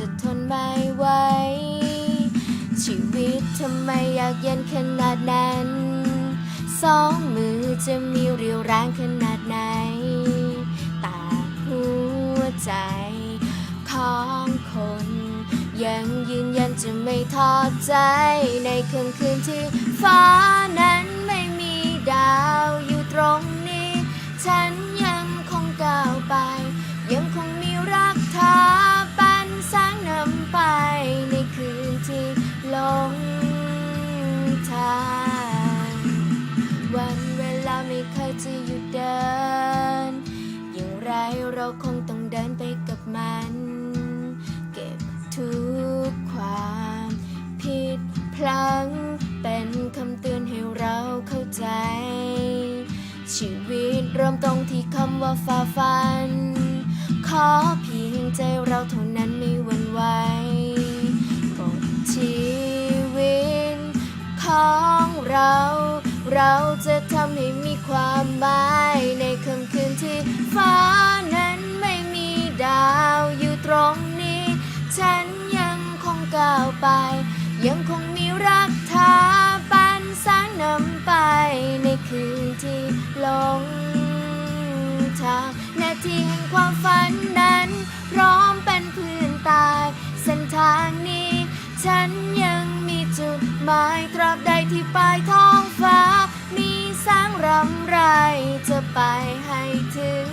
จะทนไม่ไหว ชีวิตทำไมอยากเย็นขนาดนั้น สองมือจะมีเรียวแรงขนาดไหน ตาหัวใจของคน ยังยืนยันจะไม่ทอดใจ ในค่ำคืนที่ฟ้านั้นไม่มีดาวอยู่ตรง เคยจะหยุดเดิน อย่างไรเราคงต้องเดินไปกับมัน เก็บทุกความผิดพลังเป็นคำเตือนให้เราเข้าใจ ชีวิตเริ่มตรงที่คำว่าฝ่าฟัน ขอเพียงใจเราเท่านั้นไม่หวั่นไหวบทชีวิตของเราเราจะ ทางนาทีแห่งความฝันนั้น พร้อมเป็นพื้นตาย เส้นทางนี้ ฉันยังมีจุดหมายตราบใดที่ปลายท้องฟ้า มีแสงรำไรจะไปให้ถึง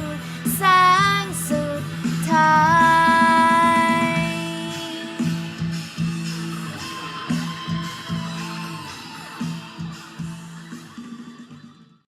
แสงสุดท้าย